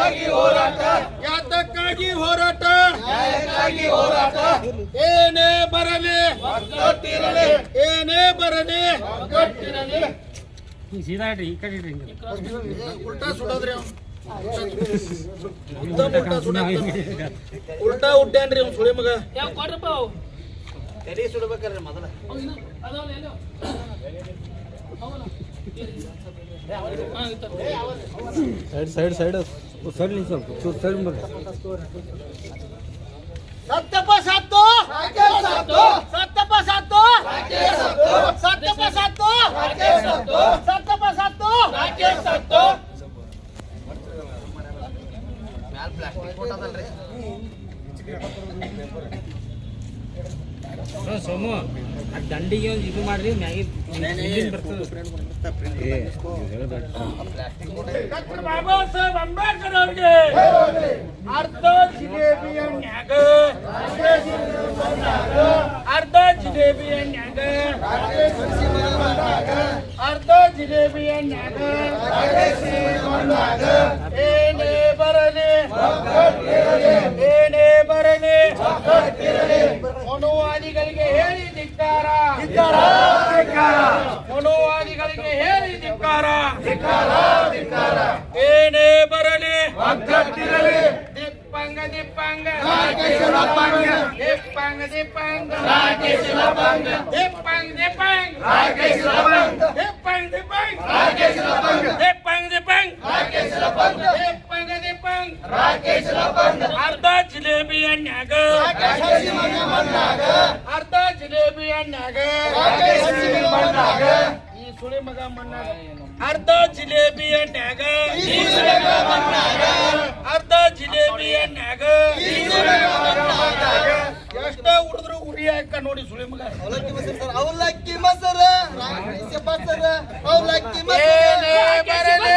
ನ್ಯಾಯಕ್ಕಾಗಿ ಹೋರಾಟ. ಯಾತಕ್ಕಾಗಿ ಹೋರಾಟ? ನ್ಯಾಯಕ್ಕಾಗಿ ಹೋರಾಟ. ಏನೇ ಬರಲಿ. ಒಗ್ಗಟ್ಟಿರಲಿ ಏನೇ ಬರಲಿ. ಒಗ್ಗಟ್ಟಿರಲಿ ಈ ಸೀದಾ ಇಡ್ರಿ ಈ ಕಡೆ ಇಡ್ರಿ ಉಲ್ಟಾ ಸುಡೋದ್ರಿ ಉಲ್ಟಾ ಉಡ್ಡೇನ್ರಿ ಅವ್ನು. ಸುಳಿ ಮಗ. ಯಾವ ಕೊಡ್ರಪ್ಪ ಅವು? ಕರಿ ಸುಡ್ಬೇಕ್ರಿ ಮೊದಲ. ಅದಾವಲ್ಲ ಎಲ್ಲೋ? ಅವನ साइड साइड साइड वो साइड नहीं सब तो साइड में सत्य पर सात तो सत्य पर सात तो सत्य पर सात तो सत्य पर सात तो सत्य पर सात तो सत्य पर सात तो ಮ್ಯಾಲ ಪ್ಲಾಸ್ಟಿಕ್ ಫೋಟೋದಲ್ರಿ ಸೋಮು ಆ ದಂಡಿಗೆ ಒಂದು ಇದು ಮಾಡ್ರಿ ಮ್ಯಾಗಿ ಬರ್ತದೆ ಡಾಕ್ಟರ್ ಬಾಬಾ ಸಾಹೇಬ್ ಅಂಬೇಡ್ಕರ್ ಅವ್ರಿಗೆ ಅರ್ಧ ಜಿಲೇಬಿಯ ನ್ಯಾಗ ಅರ್ಧ ಜಿಲೇಬಿಯ ನ್ಯಾಗ ಅರ್ಧ ಜಿಲೇಬಿಯ ನ್ಯಾಗ ಏನೇ ಬರಲಿ ಏನೇ ಬರಲಿ ಮನೋವಾದಿಗಳಿಗೆ ಹೇಳಿ ಧಿಕ್ಕಾರ ಧಿಕ್ಕಾರ ಧಿಕ್ಕಾರ ಮನೋವಾದಿಗಳಿಗೆ ಹೇಳಿ ಧಿಕ್ಕಾರ ಧಿಕ್ಕಾರ ಧಿಕ್ಕಾರ ಏನೇ ಬರಲಿ ಒಗ್ಗಟ್ಟಿರಲಿ ದಿಪ್ಪಂಗ ದಿಪ್ಪಂಗ ರಾಕೇಶರಪ್ಪಂಗ ದಿಪ್ಪಂಗ ದಿಪ್ಪಂಗ ರಾಕೇಶರಪ್ಪಂಗ ದಿಪ್ಪಂಗ ದಿಪ್ಪಂಗ ರಾಕೇಶರಪ್ಪಂಗ ದಿಪ್ಪಂಗ ದಿಪ್ಪಂಗ ರಾಕೇಶರಪ್ಪಂಗ ದಿಪ್ಪಂಗ ದಿಪ್ಪಂಗ ರಾಕೇಶರಪ್ಪಂಗ ದಿಪ್ಪಂಗ ಅರ್ಧ ಜಿಲೇಬಿ ಎಣ್ಣೆಗ ಅರ್ಧ ಜಿಲೇಬಿ ಎಣ್ಣೆಗ ಈ ಸುಳಿ ಮಗ ಮಣ್ಣಾಗ ಅರ್ಧ ಜಿಲೇಬಿ ಎಣ್ಣೆಗ ಅರ್ಧ ಜಿಲೇಬಿ ಎಣ್ಣೆಗ ಎಷ್ಟ ಉಡಿದ್ರು ಉರಿ ಹಾಕ ನೋಡಿ ಸುಳಿ ಮಗ. ಅವಲಕ್ಕಿ ಮಸರ. ರಾಕೇಶ ಅವಲಕ್ಕಿ ಮಸರ. ಅವಲಕ್ಕಿ ಬರಲಿ.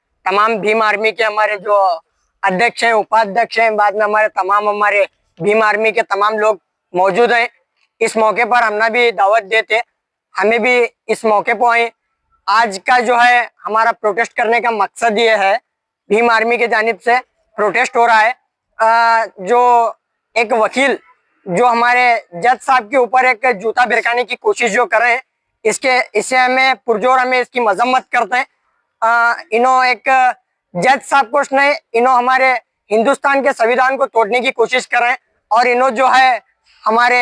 तमाम भीम आर्मी के हमारे जो अध्यक्ष हैं उपाध्यक्ष हैं बाद में हमारे तमाम हमारे भीम आर्मी के तमाम लोग मौजूद हैं। इस मौके पर हमने भी दावत देते हमें भी इस मौके पर आए। आज का जो है हमारा प्रोटेस्ट करने का मकसद ये है भीम आर्मी के जानिब से प्रोटेस्ट हो रहा है। अ, जो एक वकील जो हमारे जज साहब के ऊपर एक जूता भिरकाने की कोशिश जो कर रहे हैं इसके इसे हमें पुरजोर हमें इसकी मजम्मत करते हैं। इन्हों एक जज साहब को नहीं इन्हों हमारे हिंदुस्तान के संविधान को तोड़ने की कोशिश कर रहे हैं और इन्हों जो है हमारे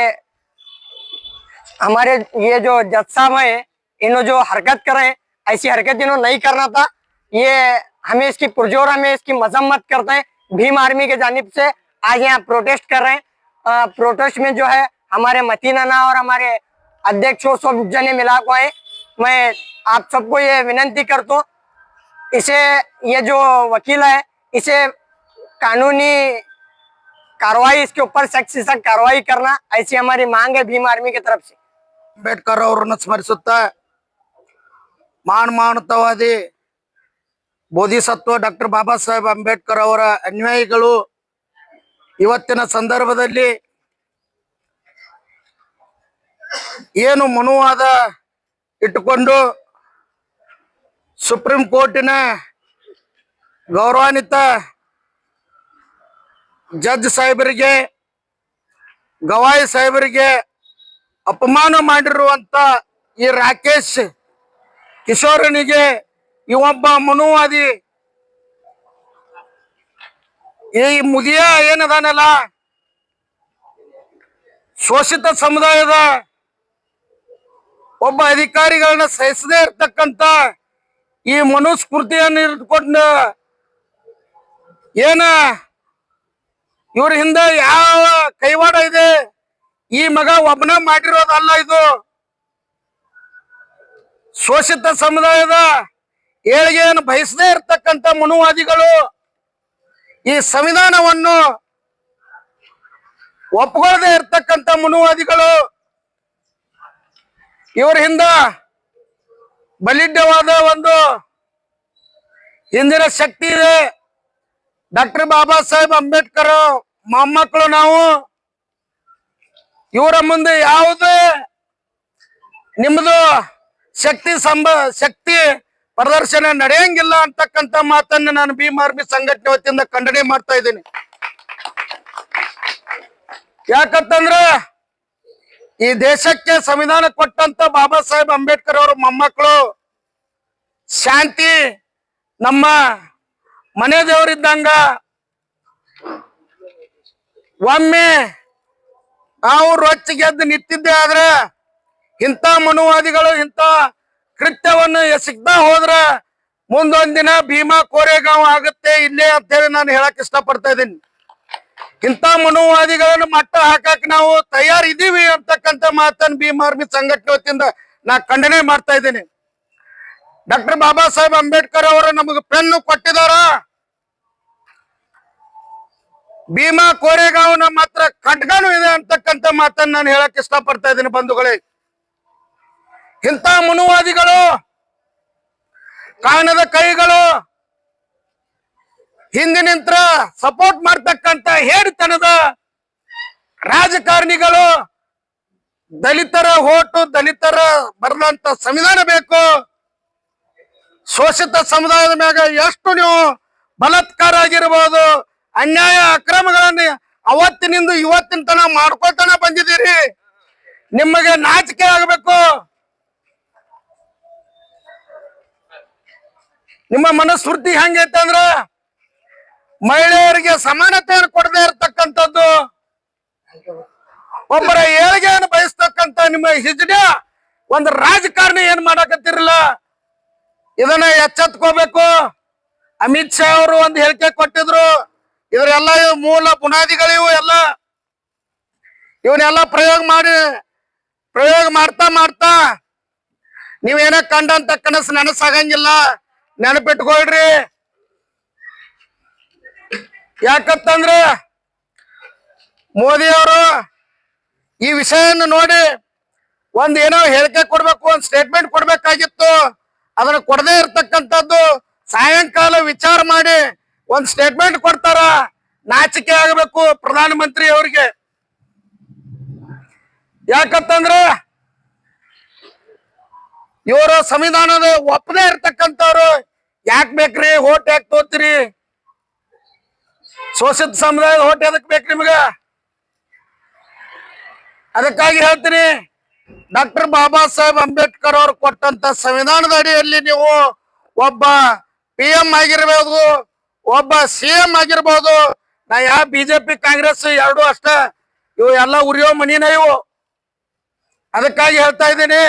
हमारे ये जो जज साहब हैं इन्हों जो हरकत कर रहे हैं ऐसी हरकत इन्हों नहीं करना था ये हमें इसकी पुरजोर हमें इसकी मजम्मत करते हैं भीम आर्मी के जानिब से आज यहाँ प्रोटेस्ट कर रहे हैं। अ, प्रोटेस्ट में जो है हमारे मतीनाना और हमारे अध्यक्ष सब जने मिला को आए मैं आप सबको ये विनंती करता हूँ इसे ये जो वकील है इसे कानूनी कार्रवाई इसके ऊपर सख्त से सख्त कार्रवाई करना ऐसी हमारी मांग है भीम आर्मी की तरफ से ಅಂಬೇಡ್ಕರ್ ಅವರನ್ನು ಸ್ಮರಿಸುತ್ತಾ ಮಾನಮಾನತವಾದಿ ಬೋಧಿಸತ್ವ ಡಾಕ್ಟರ್ ಬಾಬಾ ಸಾಹೇಬ್ ಅಂಬೇಡ್ಕರ್ ಅವರ ಅನ್ಯಾಯಿಗಳು ಇವತ್ತಿನ ಸಂದರ್ಭದಲ್ಲಿ ಏನು ಮನುವಾದ ಇಟ್ಟುಕೊಂಡು ಸುಪ್ರೀಂ ಕೋರ್ಟಿನ ಗೌರವಾನ್ವಿತ ಜಡ್ಜ್ ಸಾಹೇಬರಿಗೆ, ಗವಾಯಿ ಸಾಹೇಬರಿಗೆ ಅಪಮಾನ ಮಾಡಿರುವಂತ ಈ ರಾಕೇಶ್ ಕಿಶೋರನಿಗೆ ಒಬ್ಬ ಮನುವಾದಿ ಈ ಮುದಿಯ ಏನದಾನಲ್ಲ? ಶೋಷಿತ ಸಮುದಾಯದ ಒಬ್ಬ ಅಧಿಕಾರಿಗಳನ್ನ ಸಹಿಸದೇ ಇರ್ತಕ್ಕಂತ ಈ ಮನುಸ್ಫೂರ್ತಿಯನ್ನು ಇಟ್ಕೊಂಡು ಏನ? ಇವ್ರ ಹಿಂದೆ ಯಾವ ಕೈವಾಡ ಇದೆ? ಈ ಮಗ ಒಬ್ಬನ ಮಾಡಿರೋದಲ್ಲ ಇದು? ಶೋಷಿತ ಸಮುದಾಯದ ಏಳಿಗೆಯನ್ನು ಬಯಸದೇ ಇರತಕ್ಕಂತ ಮನುವಾದಿಗಳು ಈ ಸಂವಿಧಾನವನ್ನು ಒಪ್ಕೊಳ್ಳದೆ ಇರ್ತಕ್ಕಂಥ ಮನುವಾದಿಗಳು. ಇವರ ಹಿಂದ ಬಲಿಷ್ಠವಾದ ಒಂದು ಹಿಂದಿನ ಶಕ್ತಿ ಇದೆ. ಡಾಕ್ಟರ್ ಬಾಬಾ ಸಾಹೇಬ್ ಅಂಬೇಡ್ಕರ್ ಮೊಮ್ಮಕ್ಕಳು ನಾವು. ಇವರ ಮುಂದೆ ಯಾವುದೇ ನಿಮ್ಮದು ಶಕ್ತಿ ಸಂಬ, ಶಕ್ತಿ ಪ್ರದರ್ಶನ ನಡೆಯಂಗಿಲ್ಲ ಅಂತಕ್ಕಂಥ ಮಾತನ್ನ ನಾನು ಭೀಮಾರ್ಮಿ ಸಂಘಟನೆ ವತಿಯಿಂದ ಖಂಡನೆ ಮಾಡ್ತಾ ಇದ್ದೀನಿ. ಯಾಕಂತಂದ್ರ ಈ ದೇಶಕ್ಕೆ ಸಂವಿಧಾನ ಕೊಟ್ಟಂತ ಬಾಬಾ ಸಾಹೇಬ್ ಅಂಬೇಡ್ಕರ್ ಅವರ ಮೊಮ್ಮಕ್ಕಳು, ಶಾಂತಿ, ನಮ್ಮ ಮನೆ ದೇವರಿದ್ದಂಗ ಒಮ್ಮೆ ನಾವು ರೊಚ್ಚಿಗೆದ್ದು ನಿಂತಿದ್ದೆ ಆದ್ರೆ ಇಂಥ ಮನುವಾದಿಗಳು, ಇಂಥ ಕೃತ್ಯವನ್ನು ಎಸಗ್ತಾ ಹೋದ್ರ ಮುಂದೊಂದ್ ದಿನ ಭೀಮಾ ಕೋರೆಗಾಂವ್ ಆಗುತ್ತೆ ಇಲ್ಲೇ ಅಂತ ಹೇಳಿ ನಾನು ಹೇಳಕ್ ಇಷ್ಟಪಡ್ತಾ ಇದ್ದೀನಿ. ಇಂಥ ಮನೋವಾದಿಗಳನ್ನು ಮಟ್ಟ ಹಾಕಕ್ ನಾವು ತಯಾರಿದ್ದೀವಿ ಅಂತಕ್ಕಂಥ ಮಾತನ್ನು ಭೀಮ್ ಆರ್ಮಿ ಸಂಘಟನೆ ವತಿಯಿಂದ ನಾ ಖಂಡನೆ ಮಾಡ್ತಾ ಇದ್ದೀನಿ. ಡಾಕ್ಟರ್ ಬಾಬಾ ಸಾಹೇಬ್ ಅಂಬೇಡ್ಕರ್ ಅವರು ನಮಗೆ ಪೆನ್ನು ಕೊಟ್ಟಿದಾರ. ಭೀಮಾ ಕೋರೆಗಾವ್ ನಮ್ಮ ಹತ್ರ ಖಡ್ಗನೂ ಇದೆ ಅಂತಕ್ಕಂಥ ಮಾತನ್ನು ನಾನು ಹೇಳಕ್ ಇಷ್ಟಪಡ್ತಾ ಇದ್ದೀನಿ ಬಂಧುಗಳೇ. ಇಂಥ ಮನುವಾದಿಗಳು ಕಾಣದ ಕೈಗಳು ಹಿಂದಿನಿಂತ್ರ ಸಪೋರ್ಟ್ ಮಾಡ್ತಕ್ಕಂತ ಹೇಡಿತನದ ರಾಜಕಾರಣಿಗಳು ದಲಿತರ ಓಟು, ದಲಿತರ ಬರದಂತ ಸಂವಿಧಾನ ಬೇಕು. ಶೋಷಿತ ಸಮುದಾಯದ ಮ್ಯಾಗ ಎಷ್ಟು ನೀವು ಬಲತ್ಕಾರ ಆಗಿರ್ಬೋದು, ಅನ್ಯಾಯ ಅಕ್ರಮಗಳನ್ನ ಅವತ್ತಿನಿಂದ ಇವತ್ತಿನ ತನ ಮಾಡ್ಕೊಳ್ತಾನ ಬಂದಿದ್ದೀರಿ. ನಿಮಗೆ ನಾಚಿಕೆ ಆಗಬೇಕು. ನಿಮ್ಮ ಮನಸ್ಫೂರ್ತಿ ಹೆಂಗೈತೆ ಅಂದ್ರ ಮಹಿಳೆಯರಿಗೆ ಸಮಾನತೆಯನ್ನು ಕೊಡದೇ ಇರತಕ್ಕಂಥದ್ದು. ಒಬ್ಬರ ಏಳಿಗೆಯನ್ನು ಬಯಸ್ತಕ್ಕಂತ ನಿಮ್ಮ ಹಿಜಡ, ಒಂದು ರಾಜಕಾರಣಿ ಏನ್ ಮಾಡಕತ್ತಿರಲ್ಲ? ಇದನ್ನ ಎಚ್ಚೆತ್ಕೋಬೇಕು. ಅಮಿತ್ ಶಾ ಅವರು ಒಂದು ಹೇಳಿಕೆ ಕೊಟ್ಟಿದ್ರು, ಇವರೆಲ್ಲ ಇವು ಮೂಲ ಬುನಾದಿಗಳಿವು ಎಲ್ಲ ಇವನ್ನೆಲ್ಲ ಪ್ರಯೋಗ ಮಾಡಿ, ಪ್ರಯೋಗ ಮಾಡ್ತಾ ಮಾಡ್ತಾ ನೀವೇನ ಕಂಡಂತ ಕನಸು ನನಸಾಗಂಗಿಲ್ಲ. ನೆನಪಿಟ್ಕೊಳ್ರಿ. ಯಾಕಂತಂದ್ರೆ ಮೋದಿ ಅವರು ಈ ವಿಷಯವನ್ನು ನೋಡಿ ಒಂದ್ ಏನೋ ಹೇಳಿಕೆ ಕೊಡ್ಬೇಕು, ಒಂದ್ ಸ್ಟೇಟ್ಮೆಂಟ್ ಕೊಡ್ಬೇಕಾಗಿತ್ತು. ಅದನ್ನ ಕೊಡದೇ ಇರ್ತಕ್ಕಂಥದ್ದು ಸಾಯಂಕಾಲ ವಿಚಾರ ಮಾಡಿ ಒಂದ್ ಸ್ಟೇಟ್ಮೆಂಟ್ ಕೊಡ್ತಾರ? ನಾಚಿಕೆ ಆಗಬೇಕು ಪ್ರಧಾನ ಮಂತ್ರಿ ಅವರಿಗೆ. ಯಾಕಂತಂದ್ರ ಇವರು ಸಂವಿಧಾನದ ಒಪ್ಪದೇ ಇರ್ತಕ್ಕಂಥವ್ರು. ಯಾಕೆ ಬೇಕ್ರಿ? ಓಟ್ ಯಾಕೆ ತೋತೀರಿ ಶೋಷಿತ ಸಮುದಾಯದ ಹೊಟ್ಟೆ ಅದಕ್ಕೆ ಬೇಕು ನಿಮ್ಗ? ಅದಕ್ಕಾಗಿ ಹೇಳ್ತೀನಿ, ಡಾಕ್ಟರ್ ಬಾಬಾ ಸಾಹೇಬ್ ಅಂಬೇಡ್ಕರ್ ಅವರು ಕೊಟ್ಟಂತ ಸಂವಿಧಾನದ ಅಡಿಯಲ್ಲಿ ನೀವು ಒಬ್ಬ ಪಿ ಎಂ ಆಗಿರ್ಬೋದು, ಒಬ್ಬ ಸಿ ಎಂ ಆಗಿರ್ಬೋದು, ನಾ ಯಾವ ಬಿಜೆಪಿ ಕಾಂಗ್ರೆಸ್ ಎರಡು ಅಷ್ಟ, ಇವು ಎಲ್ಲ ಉರಿಯೋ ಮನಿನ ಇವು. ಅದಕ್ಕಾಗಿ ಹೇಳ್ತಾ ಇದ್ದೀನಿ,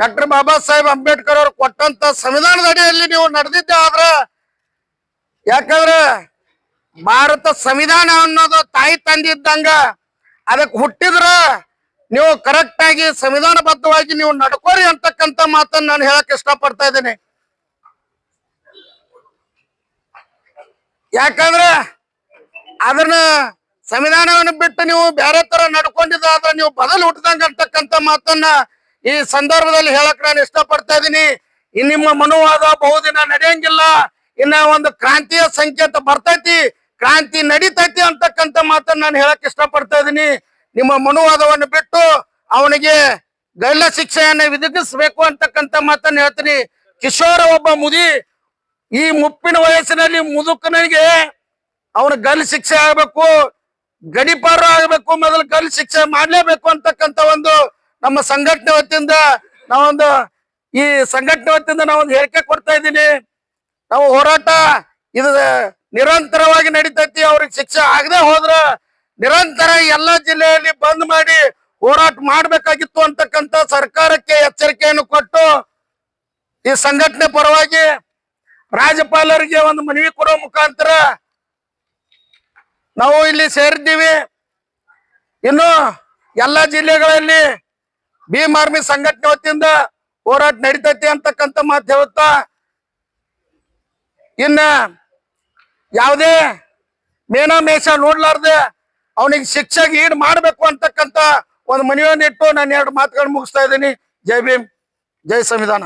ಡಾಕ್ಟರ್ ಬಾಬಾ ಸಾಹೇಬ್ ಅಂಬೇಡ್ಕರ್ ಅವರು ಕೊಟ್ಟಂತ ಸಂವಿಧಾನದ ಅಡಿಯಲ್ಲಿ ನೀವು ನಡೆದಿದ್ದೆ ಆದ್ರೆ, ಯಾಕಂದ್ರೆ ಭಾರತ ಸಂವಿಧಾನ ಅನ್ನೋದು ತಾಯಿ ತಂದಿದ್ದಂಗ, ಅದಕ್ಕೆ ಹುಟ್ಟಿದ್ರ ನೀವು ಕರೆಕ್ಟ್ ಆಗಿ ಸಂವಿಧಾನಬದ್ಧವಾಗಿ ನೀವು ನಡ್ಕೋರಿ ಅಂತಕ್ಕಂತ ಮಾತನ್ನ ನಾನು ಹೇಳಕ್ ಇಷ್ಟಪಡ್ತಾ ಇದ್ದೀನಿ. ಯಾಕಂದ್ರೆ ಅದನ್ನ ಸಂವಿಧಾನವನ್ನು ಬಿಟ್ಟು ನೀವು ಬೇರೆ ತರ ನಡ್ಕೊಂಡಿದ್ದಾದ್ರೆ ನೀವು ಬದಲು ಹುಟ್ಟದಂಗ ಅಂತಕ್ಕಂತ ಮಾತನ್ನ ಈ ಸಂದರ್ಭದಲ್ಲಿ ಹೇಳಕ್ ನಾನು ಇಷ್ಟಪಡ್ತಾ ಇದ್ದೀನಿ. ನಿಮ್ಮ ಮನುವಾದ ಬಹುದಿನ ನಡೆಯಂಗಿಲ್ಲ. ಇನ್ನ ಒಂದು ಕ್ರಾಂತಿಯ ಸಂಕೇತ ಬರ್ತೈತಿ. ಕ್ರಾಂತಿ ನಡೀತೈತಿ ಅಂತಕ್ಕಂಥ ಮಾತನ್ನ ನಾನು ಹೇಳಕ್ ಇಷ್ಟಪಡ್ತಾ ಇದ್ದೀನಿ. ನಿಮ್ಮ ಮನುವಾದವನ್ನು ಬಿಟ್ಟು ಅವನಿಗೆ ಗಲ್ಲ ಶಿಕ್ಷೆಯನ್ನು ವಿಧಿಸಬೇಕು ಅಂತಕ್ಕಂಥ ಮಾತನ್ನ ಹೇಳ್ತೀನಿ. ಕಿಶೋರ ಒಬ್ಬ ಮುದಿ, ಈ ಮುಪ್ಪಿನ ವಯಸ್ಸಿನಲ್ಲಿ ಮುದುಕನಿಗೆ ಅವನ ಗಲ್ ಶಿಕ್ಷೆ ಆಗ್ಬೇಕು ಗಡಿಪಾರ ಆಗ್ಬೇಕು, ಮೊದಲು ಗಲ್ ಶಿಕ್ಷೆ ಮಾಡ್ಲೇಬೇಕು ಅಂತಕ್ಕಂಥ ಒಂದು ನಮ್ಮ ಸಂಘಟನೆ ವತಿಯಿಂದ ನಾವೊಂದು ಈ ಸಂಘಟನೆ ವತಿಯಿಂದ ನಾವೊಂದು ಹೇಳಿಕೆ ಕೊಡ್ತಾ ಇದ್ದೀನಿ. ನಾವು ಹೋರಾಟ, ಇದು ನಿರಂತರವಾಗಿ ನಡೀತೈತಿ, ಅವ್ರಿಗೆ ಶಿಕ್ಷೆ ಆಗದೆ ಹೋದ್ರ ನಿರಂತರ ಎಲ್ಲ ಜಿಲ್ಲೆಯಲ್ಲಿ ಬಂದ್ ಮಾಡಿ ಹೋರಾಟ ಮಾಡ್ಬೇಕಾಗಿತ್ತು ಅಂತಕ್ಕಂತ ಸರ್ಕಾರಕ್ಕೆ ಎಚ್ಚರಿಕೆಯನ್ನು ಕೊಟ್ಟು ಈ ಸಂಘಟನೆ ಪರವಾಗಿ ರಾಜ್ಯಪಾಲರಿಗೆ ಒಂದು ಮನವಿ ಕೊಡೋ ಮುಖಾಂತರ ನಾವು ಇಲ್ಲಿ ಸೇರಿದ್ದೀವಿ. ಇನ್ನು ಎಲ್ಲ ಜಿಲ್ಲೆಗಳಲ್ಲಿ ಭೀಮ್ ಆರ್ಮಿ ಸಂಘಟನೆ ವತಿಯಿಂದ ಹೋರಾಟ ನಡೀತೈತಿ ಅಂತಕ್ಕಂಥ ಮಾತು ಹೇಳುತ್ತಾ, ಇನ್ನ ಯಾವುದೇ ಮೇನಾಮೇಷ ನೋಡ್ಲಾರ್ದೆ ಅವನಿಗೆ ಶಿಕ್ಷೆಗೆ ಈಡ್ ಮಾಡಬೇಕು ಅಂತಕ್ಕಂತ ಒಂದು ಮನವಿಯನ್ನು ಇಟ್ಟು ನಾನು ಎರಡು ಮಾತುಗಳು ಮುಗಿಸ್ತಾ ಇದ್ದೀನಿ. ಜೈ ಭೀಮ್, ಜೈ ಸಂವಿಧಾನ.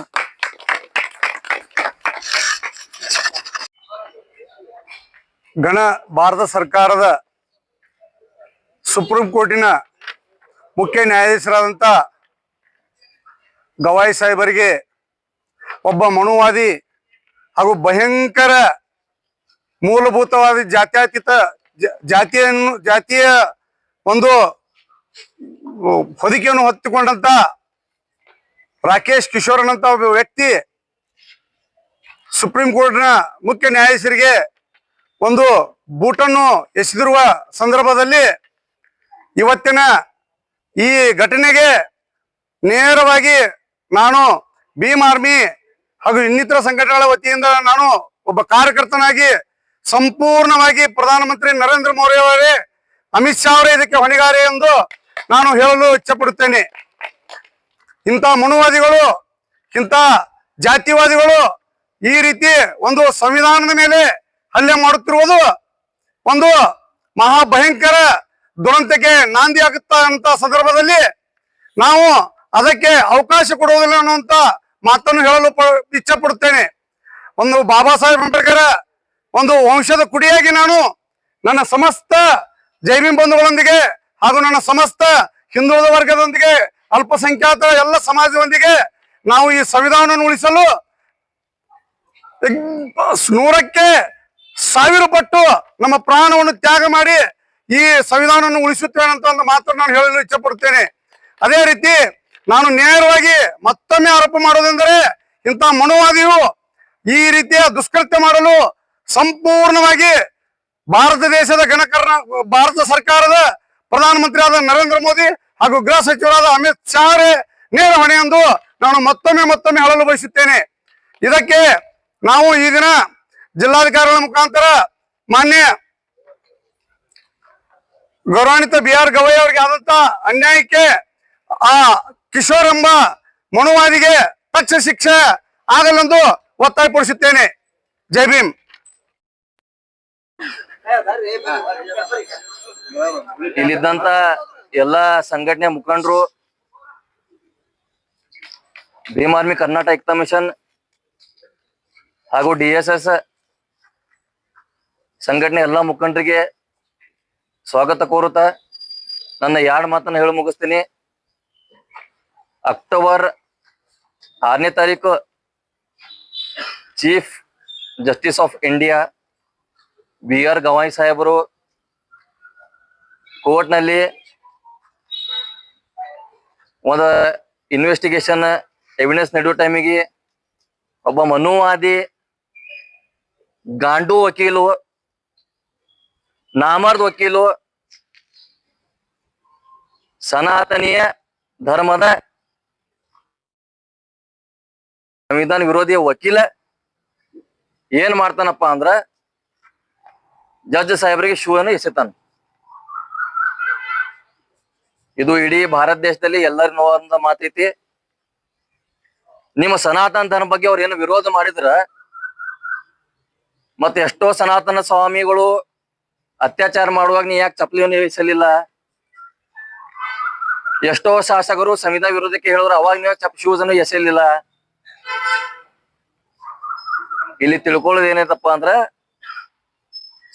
ಗಣ ಭಾರತ ಸರ್ಕಾರದ ಸುಪ್ರೀಂ ಕೋರ್ಟಿನ ಮುಖ್ಯ ನ್ಯಾಯಾಧೀಶರಾದಂಥ ಗವಾಯಿ ಸಾಹೇಬರಿಗೆ ಒಬ್ಬ ಮನುವಾದಿ ಹಾಗೂ ಭಯಂಕರ ಮೂಲಭೂತವಾದ ಜಾತ್ಯತೀತ ಜಾತಿಯನ್ನು, ಜಾತಿಯ ಒಂದು ಹೊದಿಕೆಯನ್ನು ಹೊತ್ತುಕೊಂಡಂತ ರಾಕೇಶ್ ಕಿಶೋರ್ನಂತ ಒಬ್ಬ ವ್ಯಕ್ತಿ ಸುಪ್ರೀಂ ಕೋರ್ಟ್ನ ಮುಖ್ಯ ನ್ಯಾಯಾಧೀಶರಿಗೆ ಒಂದು ಬೂಟನ್ನು ಎಸೆದಿರುವ ಸಂದರ್ಭದಲ್ಲಿ ಇವತ್ತಿನ ಈ ಘಟನೆಗೆ ನೇರವಾಗಿ ನಾನು ಭೀಮ್ ಆರ್ಮಿ ಹಾಗೂ ಇನ್ನಿತರ ಸಂಘಟನೆಗಳ ವತಿಯಿಂದ ನಾನು ಒಬ್ಬ ಕಾರ್ಯಕರ್ತನಾಗಿ ಸಂಪೂರ್ಣವಾಗಿ ಪ್ರಧಾನಮಂತ್ರಿ ನರೇಂದ್ರ ಮೋದಿ ಅವರೇ, ಅಮಿತ್ ಶಾ ಅವರೇ ಇದಕ್ಕೆ ಹೊಣೆಗಾರಿ ಎಂದು ನಾನು ಹೇಳಲು ಇಚ್ಛಪಡುತ್ತೇನೆ. ಇಂಥ ಮನುವಾದಿಗಳು, ಇಂಥ ಜಾತಿವಾದಿಗಳು ಈ ರೀತಿ ಒಂದು ಸಂವಿಧಾನದ ಮೇಲೆ ಹಲ್ಲೆ ಮಾಡುತ್ತಿರುವುದು ಒಂದು ಮಹಾ ಭಯಂಕರ ದುರಂತಕ್ಕೆ ನಾಂದಿ ಆಗುತ್ತ ಸಂದರ್ಭದಲ್ಲಿ ನಾವು ಅದಕ್ಕೆ ಅವಕಾಶ ಕೊಡುವುದಿಲ್ಲ ಅನ್ನುವಂತ ಮಾತನ್ನು ಹೇಳಲು ಇಚ್ಛೆ ಪಡುತ್ತೇನೆ ಒಂದು ಬಾಬಾ ಸಾಹೇಬ್ ಅಂಬೇಡ್ಕರ್ ಒಂದು ವಂಶದ ಕುಡಿಯಾಗಿ ನಾನು ನನ್ನ ಸಮಸ್ತ ಜೈವಿನ್ ಬಂಧುಗಳೊಂದಿಗೆ ಹಾಗೂ ನನ್ನ ಸಮಸ್ತ ಹಿಂದುಳಿದ ವರ್ಗದೊಂದಿಗೆ ಅಲ್ಪಸಂಖ್ಯಾತ ಎಲ್ಲ ಸಮಾಜದೊಂದಿಗೆ ನಾವು ಈ ಸಂವಿಧಾನವನ್ನು ಉಳಿಸಲು ನೂರಕ್ಕೆ ಸಾವಿರ ಪಟ್ಟು ನಮ್ಮ ಪ್ರಾಣವನ್ನು ತ್ಯಾಗ ಮಾಡಿ ಈ ಸಂವಿಧಾನವನ್ನು ಉಳಿಸುತ್ತೇವೆ ಅಂತ ಒಂದು ಮಾತ್ರ ನಾನು ಹೇಳಲು ಇಚ್ಛೆ ಪಡುತ್ತೇನೆ ಅದೇ ರೀತಿ ನಾನು ನೇರವಾಗಿ ಮತ್ತೊಮ್ಮೆ ಆರೋಪ ಮಾಡೋದೆಂದರೆ ಇಂಥ ಮನುವಾದಿಯು ಈ ರೀತಿಯ ದುಷ್ಕೃತ್ಯ ಮಾಡಲು ಸಂಪೂರ್ಣವಾಗಿ ಭಾರತ ದೇಶದ ಗಣಕರ್ಣ ಭಾರತ ಸರ್ಕಾರದ ಪ್ರಧಾನಮಂತ್ರಿ ಆದ ನರೇಂದ್ರ ಮೋದಿ ಹಾಗೂ ಗೃಹ ಸಚಿವರಾದ ಅಮಿತ್ ಶಾ ನೇರ ಹೊಣೆ ಎಂದು ನಾನು ಮತ್ತೊಮ್ಮೆ ಮತ್ತೊಮ್ಮೆ ಹೇಳಲು ಬಯಸುತ್ತೇನೆ. ಇದಕ್ಕೆ ನಾವು ಈ ದಿನ ಜಿಲ್ಲಾಧಿಕಾರಿಗಳ ಮುಖಾಂತರ ಮಾನ್ಯ ಗೌರವಾನ್ವಿತ ಬಿ ಆರ್ ಗವೈ ಅವರಿಗೆ ಆದಂತ ಅನ್ಯಾಯಕ್ಕೆ ಆ ಕಿಶೋರ್ ಎಂಬ ಮನುವಾದಿಗೆ ತಕ್ಷ ಶಿಕ್ಷೆ ಆಗಲೆಂದು ಒತ್ತಾಯಪಡಿಸುತ್ತೇನೆ. ಜೈ ಭೀಮ್. ಇಲ್ಲಿದ್ದಂತ ಎಲ್ಲಾ ಸಂಘಟನೆ ಮುಖಂಡರು, ಭೀಮ್ ಆರ್ಮಿ ಕರ್ನಾಟಕ ಏಕತಾ ಮಿಷನ್ ಹಾಗೂ ಡಿ ಸಂಘಟನೆ ಎಲ್ಲಾ ಮುಖಂಡರಿಗೆ ಸ್ವಾಗತ ಕೋರುತ್ತಾ ನನ್ನ ಎರಡು ಮಾತನ್ನ ಹೇಳಿ ಮುಗಿಸ್ತೀನಿ. ಅಕ್ಟೋಬರ್ ಆರನೇ ತಾರೀಕು chief justice of India B R Gavai ಸಾಹೇಬರು ಕೋರ್ಟ್ನಲ್ಲಿ ಒಂದು ಇನ್ವೆಸ್ಟಿಗೇಷನ್ ಎವಿಡೆನ್ಸ್ ನಡೆಯೋ ಟೈಮಿಗೆ ಒಬ್ಬ ಮನುವಾದಿ ಗಾಂಡು ವಕೀಲು, ನಾಮರ್ದ ವಕೀಲು, ಸನಾತನೀಯ ಧರ್ಮದ ಸಂವಿಧಾನ ವಿರೋಧಿ ವಕೀಲ ಏನ್ ಮಾಡ್ತಾನಪ್ಪ ಅಂದ್ರ ಜಡ್ಜ್ ಸಾಹೇಬರಿಗೆ ಶೂ ಅನ್ನು ಎಸೆತಾನ. ಇದು ಇಡೀ ಭಾರತ ದೇಶದಲ್ಲಿ ಎಲ್ಲರ ನೋವಂತ ಮಾತೈತಿ. ನಿಮ್ಮ ಸನಾತನ ಧರ್ಮ ಬಗ್ಗೆ ಅವ್ರು ಏನು ವಿರೋಧ ಮಾಡಿದ್ರ, ಮತ್ತೆ ಎಷ್ಟೋ ಸನಾತನ ಸ್ವಾಮಿಗಳು ಅತ್ಯಾಚಾರ ಮಾಡುವಾಗ ನೀ ಯಾಕೆ ಚಪ್ಪಲಿಯನ್ನು ಎಸಲಿಲ್ಲ? ಎಷ್ಟೋ ಶಾಸಕರು ಸಂವಿಧಾನ ವಿರೋಧಕ್ಕೆ ಹೇಳಿದ್ರು ಅವಾಗ ನೀವು ಚಪ್ ಶೂಸ್ ಅನ್ನು ಎಸೆಯಲಿಲ್ಲ ಇಲ್ಲಿ ತಿಳ್ಕೊಳ್ಳೋದು ಏನೈತಪ್ಪ ಅಂದ್ರ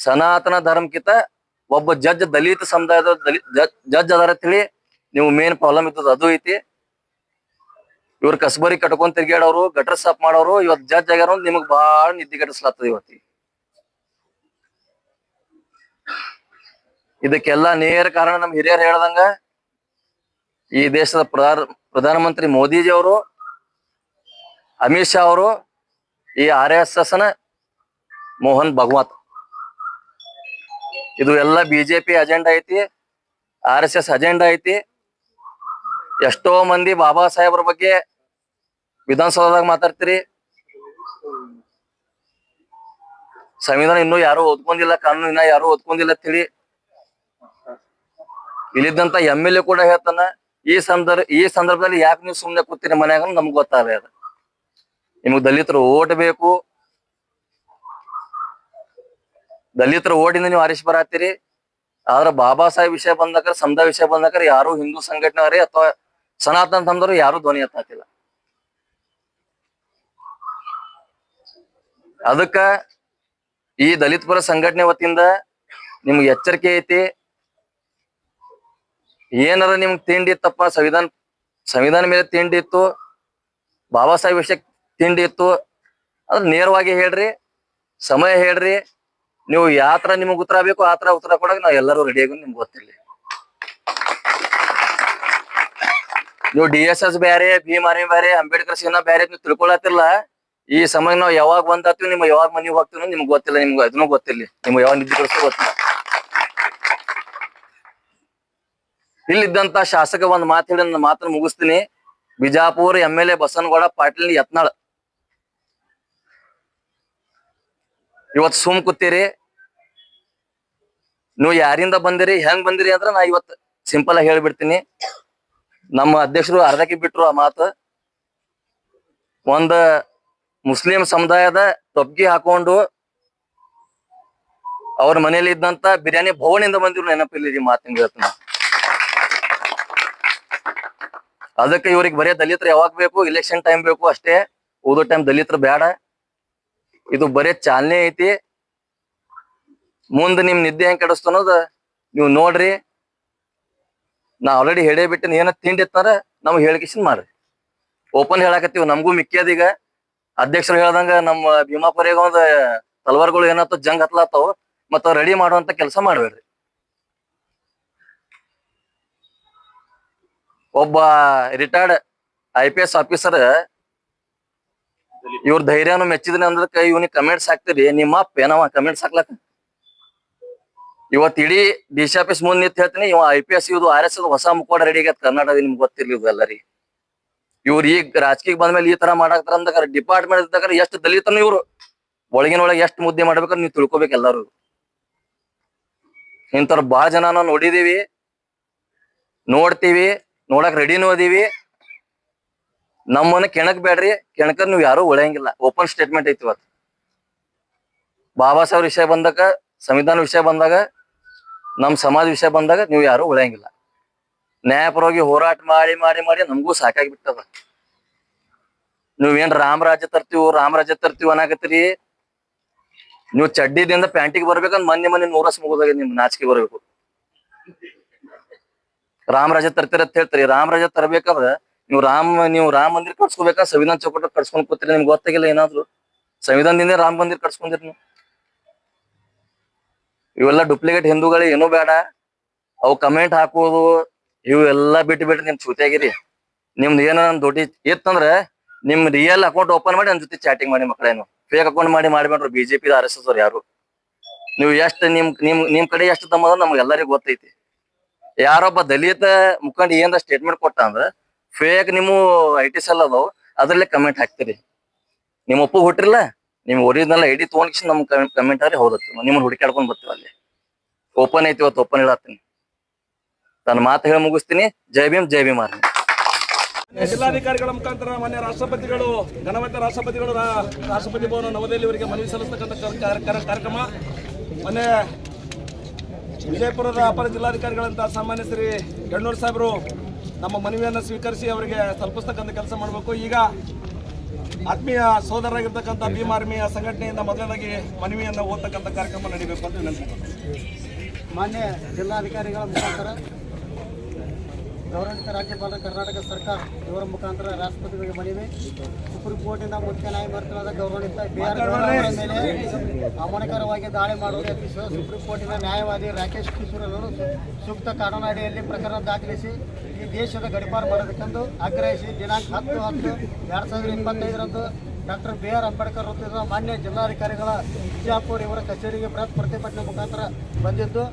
ಸನಾತನ ಧರ್ಮಕ್ಕಿಂತ ಒಬ್ಬ ಜಜ್ ದಲಿತ ಸಮುದಾಯದ ಜಜ್ ಜಜ್ ಅದಾರ ತಿಳಿ ನೀವು ಮೇನ್ ಪ್ರಾಬ್ಲಮ್ ಇದ್ದದ ಅದು ಐತಿ. ಇವ್ರ ಕಸಬರಿ ಕಟ್ಕೊಂಡ್ ತಿರ್ಗಾಡೋರು ಗಟರ್ ಸಾಫ್ ಮಾಡೋರು, ಇವತ್ ಜಜ್ ಆಗ್ಯಾರ ನಿಮಗ್ ಬಹಳ ನಿದ್ದೆ ಗಟ್ಟಿಸ್ಲಾತದ ಇವತ್ತಿ. ಇದಕ್ಕೆಲ್ಲ ನೇರ ಕಾರಣ ನಮ್ ಹಿರಿಯರು ಹೇಳ್ದಂಗ ಈ ದೇಶದ ಪ್ರಧಾನ, ಪ್ರಧಾನಮಂತ್ರಿ ಮೋದಿಜಿ ಅವರು, ಅಮಿತ್ ಶಾ ಅವರು, ಈ R S S Mohan Bhagwat. ಇದು ಎಲ್ಲ ಬಿಜೆಪಿ ಅಜೆಂಡಾ ಐತಿ ಆರ್ ಎಸ್ ಎಸ್ ಅಜೆಂಡಾ ಐತಿ. ಎಷ್ಟೋ ಮಂದಿ ಬಾಬಾ ಸಾಹೇಬ್ರ ಬಗ್ಗೆ ವಿಧಾನಸೌಧದಾಗ ಮಾತಾಡ್ತೀರಿ. ಸಂವಿಧಾನ ಇನ್ನೂ ಯಾರು ಓದ್ಕೊಂಡಿಲ್ಲ, ಕಾನೂನು ಇನ್ನ ಯಾರು ಓದ್ಕೊಂಡಿಲ್ಲ ತಿಳಿ ಇಲ್ಲಿದ್ದಂತ ಎಂ ಎಲ್ ಎ ಕೂಡ ಹೇಳ್ತಾನ, ಈ ಸಂದರ್ಭ ಈ ಸಂದರ್ಭದಲ್ಲಿ ಯಾಕೆ ನೀವು ಸುಮ್ಮನೆ ಕೂತೀರಿ ಮನ್ಯಾಗ ನಮ್ಗೆ ಗೊತ್ತಾಗಲ್ಲ ಅದು ನಿಮಗ್ ದಲಿತರು ಓಟ್ ಬೇಕು ದಲಿತರ ಓಡಿಂದ ನೀವು ಆರಿಸಿ ಬರತ್ತೀರಿ. ಆದ್ರ ಬಾಬಾ ಸಾಹೇಬ್ ವಿಷಯ ಬಂದಾಗ ಸಮದ ವಿಷಯ ಬಂದಾಗ ಯಾರು ಹಿಂದೂ ಸಂಘಟನೆ ಅಥವಾ ಸನಾತನ ಧರ್ಮದವರು ಯಾರು ಧ್ವನಿ ಎತ್ತಾತಿಲ್ಲ ಅದಕ್ಕ ಈ ದಲಿತ ಪರ ಸಂಘಟನೆ ವತಿಯಿಂದ ನಿಮ್ಗೆ ಎಚ್ಚರಿಕೆ ಐತಿ. ಏನಾರ ನಿಮ್ಗೆ ತಿಂಡಿ ಇತ್ತಪ್ಪ, ಸಂವಿಧಾನ ಸಂವಿಧಾನ ಮೇಲೆ ತಿಂಡಿ ಇತ್ತು, ಬಾಬಾ ಸಾಹೇಬ್ ವಿಷಯ ತಿಂಡಿ ಇತ್ತು. ಅದ್ರ ನೇರವಾಗಿ ಹೇಳ್ರಿ, ಸಮಯ ಹೇಳ್ರಿ ನೀವು ಯಾವ ತರ ನಿಮ್ಗೆ ಉತ್ತರ ಬೇಕು, ಆ ತರ ಉತ್ತರ ಕೊಡಕ್ ನಾವ್ ಎಲ್ಲರೂ ರೆಡಿ ಆಗಿ ನಿಮ್ಗೆ ಗೊತ್ತಿಲ್ಲ ನೀವು ಡಿ ಎಸ್ ಎಸ್ ಬೇರೆ ಭೀಮ್ ಆರ್ಮಿ ಬೇರೆ ಅಂಬೇಡ್ಕರ್ ಸೇನಾ ಬೇರೆ ನೀವು ತಿಳ್ಕೊಳತಿಲ್ಲ ಈ ಸಮಯ ನಾವ್ ಯಾವಾಗ ಬಂದಾತೀವಿ ನಿಮ್ಗೆ ಯಾವಾಗ ಮನೆಗೆ ಹೋಗ್ತೀವಿ ನಿಮ್ಗೆ ಗೊತ್ತಿಲ್ಲ, ನಿಮ್ಗೆ ಅದನ್ನೂ ಗೊತ್ತಿಲ್ಲ ನಿಮ್ಗೆ ಯಾವಾಗ ನಿದ್ದೆ ಕಳಿಸ್ ಗೊತ್ತಿಲ್ಲ. ಇಲ್ಲಿದ್ದಂತ ಶಾಸಕ ಒಂದ್ ಮಾತು ಹೇಳಿ, ನನ್ನ ಮಾತನ್ನ ಮುಗಿಸ್ತೀನಿ. Bijapur M L A Basanagouda Patil Yatnal. ಇವತ್ ಸುಮ್ ಕೂತೀರಿ. ನೀವು ಯಾರಿಂದ ಬಂದಿರಿ, ಹೆಂಗ್ ಬಂದಿರಿ ಅಂದ್ರ ನಾ ಇವತ್ ಸಿಂಪಲ್ ಆಗಿ ಹೇಳ್ಬಿಡ್ತೀನಿ. ನಮ್ಮ ಅಧ್ಯಕ್ಷರು ಅರ್ಧಕ್ಕೆ ಬಿಟ್ರು ಆ ಮಾತು. ಒಂದ ಮುಸ್ಲಿಂ ಸಮುದಾಯದ ತೊಬ್ಗಿ ಹಾಕೊಂಡು ಅವ್ರ ಮನೇಲಿ ಇದ್ದಂತ ಬಿರಿಯಾನಿ ಭವನಿಂದ ಬಂದಿರು ನೆನಪಿಲ್ಲ ಮಾತಿನ ಹೇಳ್ತೀನಿ ಅದಕ್ಕೆ ಇವ್ರಿಗೆ ಬರೀ ದಲಿತರು ಯಾವಾಗ ಬೇಕು ಇಲೆಕ್ಷನ್ ಟೈಮ್ ಬೇಕು ಅಷ್ಟೇ. ಓದೋ ಟೈಮ್ ದಲಿತರು ಬೇಡ ಇದು ಬರೇ ಚಾಲನೆ ಐತಿ. ಮುಂದೆ ನಿಮ್ ನಿದ್ದೆ ಹೆಂಗ್ ಕೆಡಸ್ತನೋದ ನೀವು ನೋಡ್ರಿ. ನಾ ಆಲ್ರೆಡಿ ಹೇಳೇ ಬಿಟ್ಟಿನ, ಏನ ತಿಂಡಿ ಇತ್ತಾರ ನಮ್ಗೆ ಹೇಳಿಕೆಸಿನ್ ಮಾಡ್ರಿ. ಓಪನ್ ಹೇಳಾಕತ್ತೀವಿ, ನಮಗೂ ಈಗ. ಅಧ್ಯಕ್ಷರು ಹೇಳ್ದಂಗ ನಮ್ಮ ಭೀಮಾಪುರಿಗೆ ತಲವಾರ್ಗಳು ಏನಾಯ್ತು ಜಂಗ್ ಹತ್ಲಾತಾವ ಮತ್ತ ರೆಡಿ ಮಾಡುವಂತ ಕೆಲಸ ಮಾಡ್ಬೇಡ್ರಿ. ಒಬ್ಬ retired I P S officer ಇವ್ರ ಧೈರ್ಯನು ಮೆಚ್ಚಿದ್ರೆ ಅಂದ್ರಕ ಇವನಿಗೆ ಕಮೆಂಟ್ಸ್ ಹಾಕ್ತಿರಿ. ನಿಮ್ಮ ಅಪ್ಪ ಏನವ ಕಮೆಂಟ್ಸ್ ಹಾಕ್ಲಕ್ಕ? ಇವತ್ ಇಡೀ ಡಿ ಸಿ ಆಫೀಸ್ ಮುಂದೆ ನಿಂತ ಹೇಳ್ತೀನಿ, ಇವ ಐ ಪಿ ಎಸ್ ಇದು ಆರ್ ಎಸ್ ಹೊಸ ಮುಖವಾಡ ರೆಡಿ ಆಗೈತೆ ಕರ್ನಾಟಕ ನಿಮ್ಗೆ ಗೊತ್ತಿರ್ಲಿ ಎಲ್ಲರಿ ಇವ್ರು ಈಗ ರಾಜಕೀಯ ಬಂದ್ಮೇಲೆ ಈ ತರ ಮಾಡಾಕ್ತಾರ ಅಂದಾಗ ಡಿಪಾರ್ಟ್ಮೆಂಟ್ ಇದ್ದಾಗ ಎಷ್ಟು ದಲಿತನು ಇವ್ರು? ಒಳಗಿನೊಳಗೆ ಎಷ್ಟು ಮುದ್ದೆ ಮಾಡ್ಬೇಕಾದ್ರೆ ನೀವು ತಿಳ್ಕೊಬೇಕು ಎಲ್ಲಾರು. ಇಂಥವ್ರು ಬಹಳ ಜನ ನೋಡಿದೀವಿ, ನೋಡ್ತೀವಿ, ನೋಡಕ್ ರೆಡಿನೂ ಅದೀವಿ. ನಮ್ಮನ್ನ ಕೆಣಕ್ ಬೇಡ್ರಿ ಕೆಣಕದ್ ನೀವು ಯಾರು ಉಳಿಯಂಗಿಲ್ಲ. ಓಪನ್ ಸ್ಟೇಟ್ಮೆಂಟ್ ಐತಿ ಇವತ್ತು. ಬಾಬಾ ಸಾಹೇಬ್ ವಿಷಯ ಬಂದಾಗ, ಸಂವಿಧಾನ ವಿಷಯ ಬಂದಾಗ ನಮ್ಮ ಸಮಾಜ ವಿಷಯ ಬಂದಾಗ ನೀವು ಯಾರು ಉಳಿಯಂಗಿಲ್ಲ. ನ್ಯಾಯಪರವಾಗಿ ಹೋರಾಟ ಮಾಡಿ ಮಾಡಿ ಮಾಡಿ ನಮಗೂ ಸಾಕಾಗಿ ಬಿಟ್ಟದ ನೀವೇನ್ ರಾಮರಾಜ್ಯ ರಾಮ ರಾಮರಾಜ್ಯ ತರ್ತೀವಿ ಅನ್ನಾಕತ್ತೀರಿ? ನೀವು ಚಡ್ಡಿದಿಂದ ಪ್ಯಾಂಟಿಗೆ ಬರ್ಬೇಕಂದ್ ಮೊನ್ನೆ ಮೊನ್ನೆ ನೂರಸ್ ಮುಗಿದಾಗ ನಿಮ್ ನಾಚಿಕೆ ಬರ್ಬೇಕು. ರಾಮರಾಜ್ಯ ತರ್ತೀರ ಅಂತ ಹೇಳ್ತೀರಿ. ರಾಮರಾಜ್ಯ ತರ್ಬೇಕಾದ್ರೆ ನೀವು ರಾಮ ನೀವು ರಾಮ ಮಂದಿರ ಕಟ್ಸ್ಕೋಬೇಕಾ ಸಂವಿಧಾನ ಚೌಕಟ್ಟು ಕಟ್ಸ್ಕೊಂಡ್ ಕೂತೀರಿ ನಿಮ್ಗೆ ಗೊತ್ತಾಗಿಲ್ಲ ಏನಾದ್ರು? ಸಂವಿಧಾನದಿಂದ ರಾಮ ಮಂದಿರ ಕಟ್ಸ್ಕೊಂಡಿರಿ ನೀವು? ಇವೆಲ್ಲ ಡುಪ್ಲಿಕೇಟ್ ಹಿಂದೂಗಳು, ಏನೂ ಬೇಡ. ಅವು ಕಮೆಂಟ್ ಹಾಕುವುದು, ಇವೆಲ್ಲ ಬಿಟ್ಟು ಬಿಟ್ಟು ನಿಮ್ ಚೂತಿಯಾಗಿರಿ. ನಿಮ್ದು ಏನೋ ನಮ್ ದುಡ್ಡಿ ಇತ್ತಂದ್ರ ನಿಮ್ ರಿಯಲ್ ಅಕೌಂಟ್ ಓಪನ್ ಮಾಡಿ ನನ್ನ ಜೊತೆ ಚಾಟಿಂಗ್ ಮಾಡಿ ಮಕ್ಕಳೇನು ಫೇಕ್ ಅಕೌಂಟ್ ಮಾಡಿ ಮಾಡಿಬೇಡ್ರು ಬಿಜೆಪಿ ಆರ್ ಎಸ್ ಎಸ್ ಅವ್ರು ಯಾರು. ನೀವು ಎಷ್ಟು ನಿಮ್ ನಿಮ್ ನಿಮ್ ಕಡೆ ಎಷ್ಟು ತಮ್ಮ ನಮ್ಗೆ ಎಲ್ಲರಿಗೂ ಗೊತ್ತೈತಿ. ಯಾರೊಬ್ಬ ದಲಿತ ಮುಖಂಡ ಏನಾರ ಸ್ಟೇಟ್ಮೆಂಟ್ ಕೊಟ್ಟ ಅಂದ್ರ ಫೇಕ್ ನಿಮ್ಮ ಐ ಟಿ ಸೆಲ್ ಅದಾವ. ಅದ್ರಲ್ಲೇ ಕಮೆಂಟ್ ಹಾಕ್ತೀರಿ. ನಿಮ್ಮ ಒಪ್ಪು ಹುಟ್ಟಿರಲ್ಲ ನಿಮ್ ಒರಿಜಿನಲ್ ಐಡಿ ತೊಗೊಂಡ್ ನಮ್ ಕಮೆಂಟ್ ಆದ್ರೆ ಹೌದತ್ತು ನಿಮ್ಮನ್ನ ಹುಡುಕಾಡ್ಕೊಂಡ್ ಬರ್ತೀವಿ ಅಲ್ಲಿ. ಓಪನ್ ಐತಿ ಇವತ್ತು ಓಪನ್ ಹೇಳತ್ತೀನಿ ತನ್ನ ಮಾತು ಹೇಳಿ ಮುಗಿಸ್ತೀನಿ. ಜೈ ಭೀಮ್ ಜೈ ಭೀಮ್ ಆರ್ಮಿ. ಜಿಲ್ಲಾಧಿಕಾರಿಗಳ ಮುಖಾಂತರ ಮಾನ್ಯ ರಾಷ್ಟ್ರಪತಿಗಳು ಘನವಂತ ರಾಷ್ಟ್ರಪತಿಗಳು ರಾಷ್ಟ್ರಪತಿ ಭವನ ನವದೆಹಲಿ ಅವರಿಗೆ ಮನವಿ ಸಲ್ಲಿಸ್ತಕ್ಕಂಥ ಕರ್- ಕರ್- ಕರ್- ಕಾರ್ಯಕ್ರಮ. ಮೊನ್ನೆ ವಿಜಯಪುರದ ಅಪರ ಜಿಲ್ಲಾಧಿಕಾರಿಗಳಂತ ಸಾಮಾನ್ಯ ಶ್ರೀ ಗಣ್ಣೂರ್ ಸಾಹೇಬರು ನಮ್ಮ ಮನವಿಯನ್ನು ಸ್ವೀಕರಿಸಿ ಅವರಿಗೆ ತಲುಪಿಸ್ತಕ್ಕಂಥ ಕೆಲಸ ಮಾಡಬೇಕು. ಈಗ ಆತ್ಮೀಯ ಸೋದರರಾಗಿರ್ತಕ್ಕಂಥ ಭೀಮ್ ಆರ್ಮಿಯ ಸಂಘಟನೆಯಿಂದ ಮೊದಲನೇದಾಗಿ ಮನವಿಯನ್ನು ಓದ್ತಕ್ಕಂಥ ಕಾರ್ಯಕ್ರಮ ನಡೀಬೇಕು ಅಂತ ವಿನಂತಿ ಮಾನ್ಯ ಜಿಲ್ಲಾಧಿಕಾರಿಗಳ ಮುಖಾಂತರ ಗೌರವಾನ್ವಿತ ರಾಜ್ಯಪಾಲ ಕರ್ನಾಟಕ ಸರ್ಕಾರ ಇವರ ಮುಖಾಂತರ ರಾಷ್ಟ್ರಪತಿಗಳಿಗೆ ಮನವಿ. ಸುಪ್ರೀಂ ಕೋರ್ಟಿನ ಮುಖ್ಯ ಗವಾಯಿ ಅವರ ಮೇಲೆ ಅಮಾನಕರವಾಗಿ ದಾಳಿ ಮಾಡುವುದು ಯತ್ನಿಸಿದ ಸುಪ್ರೀಂ ಕೋರ್ಟಿನ ನ್ಯಾಯವಾದಿ ರಾಕೇಶ್ ಕಿಶೋರ್ ಅವರು ಸೂಕ್ತ ಕಾನೂನು ಅಡಿಯಲ್ಲಿ ಪ್ರಕರಣ ದಾಖಲಿಸಿ ಈ ದೇಶದ ಗಡಿಪಾರು ಮಾಡಬೇಕೆಂದು ಆಗ್ರಹಿಸಿ. ದಿನಾಂಕ ಹತ್ತು ಹತ್ತು ಎರಡು ಸಾವಿರದ ಇಪ್ಪತ್ತೈದರಂದು ಡಾಕ್ಟರ್ ಬಿ ಆರ್ ಅಂಬೇಡ್ಕರ್ ವೃತ್ತದ ಮಾನ್ಯ ಜಿಲ್ಲಾಧಿಕಾರಿಗಳ ಬಿಜಾಪುರ್ ಇವರ ಕಚೇರಿಗೆ ಬೃಹತ್ ಪ್ರತಿಭಟನೆ ಮುಖಾಂತರ ಬಂದಿದ್ದು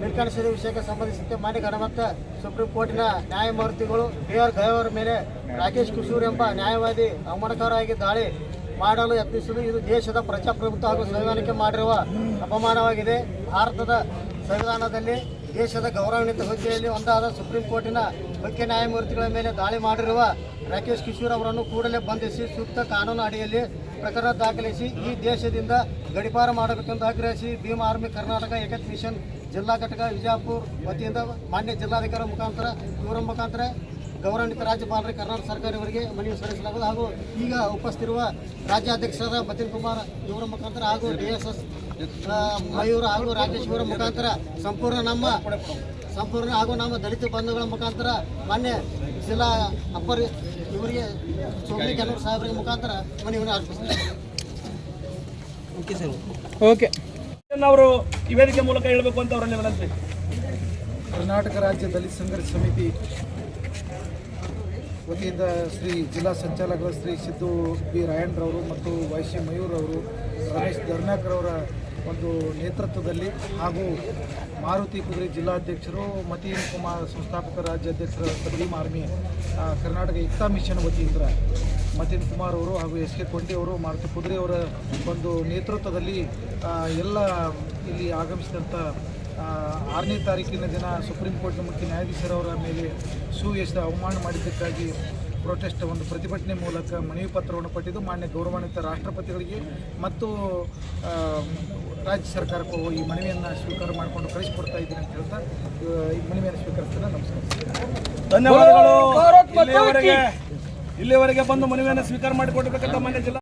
ನಿರ್ಕಣಿಸಿದ ವಿಷಯಕ್ಕೆ ಸಂಬಂಧಿಸಿದಂತೆ ಮಾನ್ಯ ಗಣಮತ್ತ ಸುಪ್ರೀಂ ಕೋರ್ಟಿನ ನ್ಯಾಯಮೂರ್ತಿಗಳು ಬಿ ಆರ್ ಗಯವರ ಮೇಲೆ ರಾಕೇಶ್ ಕಿಶೋರ್ ಎಂಬ ನ್ಯಾಯವಾದಿ ಅವಮಾನಕರವಾಗಿ ದಾಳಿ ಮಾಡಲು ಯತ್ನಿಸುವುದು ಇದು ದೇಶದ ಪ್ರಜಾಪ್ರಭುತ್ವ ಹಾಗೂ ಸಂವಿಧಾನಕ್ಕೆ ಮಾಡಿರುವ ಅಪಮಾನವಾಗಿದೆ. ಭಾರತದ ಸಂವಿಧಾನದಲ್ಲಿ ದೇಶದ ಗೌರವಾನ್ವಿತ ಹುದ್ದೆಯಲ್ಲಿ ಒಂದಾದ ಸುಪ್ರೀಂ ಕೋರ್ಟಿನ ಮುಖ್ಯ ನ್ಯಾಯಮೂರ್ತಿಗಳ ಮೇಲೆ ದಾಳಿ ಮಾಡಿರುವ ರಾಕೇಶ್ ಕಿಶೋರ್ ಅವರನ್ನು ಕೂಡಲೇ ಬಂಧಿಸಿ ಸೂಕ್ತ ಕಾನೂನು ಅಡಿಯಲ್ಲಿ ಪ್ರಕರಣ ದಾಖಲಿಸಿ ಈ ದೇಶದಿಂದ ಗಡಿಪಾರ ಮಾಡಬೇಕೆಂದು ಆಗ್ರಹಿಸಿ ಭೀಮ್ ಆರ್ಮಿ ಕರ್ನಾಟಕ ಏಕತ್ ಮಿಷನ್ ಜಿಲ್ಲಾ ಘಟಕ ವಿಜಯಪುರ ವತಿಯಿಂದ ಮಾನ್ಯ ಜಿಲ್ಲಾಧಿಕಾರಿ ಮುಖಾಂತರ, ಇವರ ಮುಖಾಂತರ ಗೌರವಾನ್ವಿತ ರಾಜ್ಯಪಾಲರಿಗೆ ಕರ್ನಾಟಕ ಸರ್ಕಾರವರಿಗೆ ಮನವಿ ಸಲ್ಲಿಸಲಾಗುವುದು. ಹಾಗೂ ಈಗ ಉಪಸ್ಥಿರುವ ರಾಜ್ಯಾಧ್ಯಕ್ಷರಾದ ಮತಿನ್ ಕುಮಾರ್ ಇವರ ಮುಖಾಂತರ ಹಾಗೂ ಡಿ ಎಸ್ ಎಸ್ ಮಯೂರ್ ಹಾಗೂ ರಾಕೇಶ್ ಇವರ ಮುಖಾಂತರ ಸಂಪೂರ್ಣ ನಮ್ಮ ಸಂಪೂರ್ಣ ಹಾಗೂ ನಮ್ಮ ದಲಿತ ಬಂಧುಗಳ ಮುಖಾಂತರ ಮಾನ್ಯ ಜಿಲ್ಲಾ ಅಪ್ಪರ್ ಇವರಿಗೆ ಸೋಮನಿ ಕೆಲವರು ಸಾಹೇಬರಿಗೆ ಮುಖಾಂತರ ಮನವಿಯನ್ನು ಅರ್ಪಿಸ್ತಾರೆ ಓಕೆ ಅವರು ಈ ವೇದಿಕೆ ಮೂಲಕ ಹೇಳಬೇಕು ಅಂತ ಅವರಲ್ಲಿ ವಿನಂತಿ. ಕರ್ನಾಟಕ ರಾಜ್ಯ ದಲಿತ ಸಂಘರ್ಷ ಸಮಿತಿ ವತಿಯಿಂದ ಶ್ರೀ ಜಿಲ್ಲಾ ಸಂಚಾಲಕರು ಶ್ರೀ ಸಿದ್ದು ಬಿ ರಾಯಣ್ರವರು ಮತ್ತು ವೈಶ್ಯ ಮಯೂರ್ ಅವರು ರಮೇಶ್ ಧರ್ನಾಕರ್ ಅವರ ಒಂದು ನೇತೃತ್ವದಲ್ಲಿ ಹಾಗೂ ಮಾರುತಿ ಕುದುರೆ ಜಿಲ್ಲಾಧ್ಯಕ್ಷರು ಮತೀನ್ ಕುಮಾರ್ ಸಂಸ್ಥಾಪಕ ರಾಜ್ಯಾಧ್ಯಕ್ಷರ ಭೀಮ್ ಆರ್ಮಿ ಕರ್ನಾಟಕ ಏಕತಾ ಮಿಷನ್ ವತಿಯಿಂದ ಮತೀನ್ ಕುಮಾರ್ ಅವರು ಹಾಗೂ ಎಸ್ ಕೆ ಕೊಂಡಿ ಅವರು, ಮಾರುತಿ ಕುದುರೆ ಅವರ ಒಂದು ನೇತೃತ್ವದಲ್ಲಿ ಎಲ್ಲ ಇಲ್ಲಿ ಆಗಮಿಸಿದಂಥ ಆರನೇ ತಾರೀಕಿನ ದಿನ ಸುಪ್ರೀಂ ಕೋರ್ಟ್ನ ಮುಖ್ಯ ನ್ಯಾಯಾಧೀಶರವರ ಮೇಲೆ ಸುವ್ಯಸ್ಥ ಅವಮಾನ ಮಾಡಿದ್ದಕ್ಕಾಗಿ ಪ್ರೊಟೆಸ್ಟ್ ಒಂದು ಪ್ರತಿಭಟನೆ ಮೂಲಕ ಮನವಿ ಪತ್ರವನ್ನು ಪಟ್ಟಿದ್ದು ಮಾನ್ಯ ಗೌರವಾನ್ವಿತ ರಾಷ್ಟ್ರಪತಿಗಳಿಗೆ ಮತ್ತು ರಾಜ್ಯ ಸರ್ಕಾರಕ್ಕೂ ಈ ಮನವಿಯನ್ನು ಸ್ವೀಕಾರ ಮಾಡಿಕೊಂಡು ಕಳಿಸಿಕೊಡ್ತಾ ಇದ್ದೀನಿ ಅಂತ ಹೇಳ್ತಾ ಈ ಮನವಿಯನ್ನು ಸ್ವೀಕರಿಸ್ತಾರೆ ನಮಸ್ಕಾರ. ಧನ್ಯವಾದಗಳು. ಇಲ್ಲಿಯವರೆಗೆ ಇಲ್ಲಿಯವರೆಗೆ ಬಂದು ಮನವಿಯನ್ನು ಸ್ವೀಕಾರ ಮಾಡಿಕೊಟ್ಟಿರ್ತಕ್ಕಂಥ ಮಾನ್ಯ ಜಿಲ್ಲಾ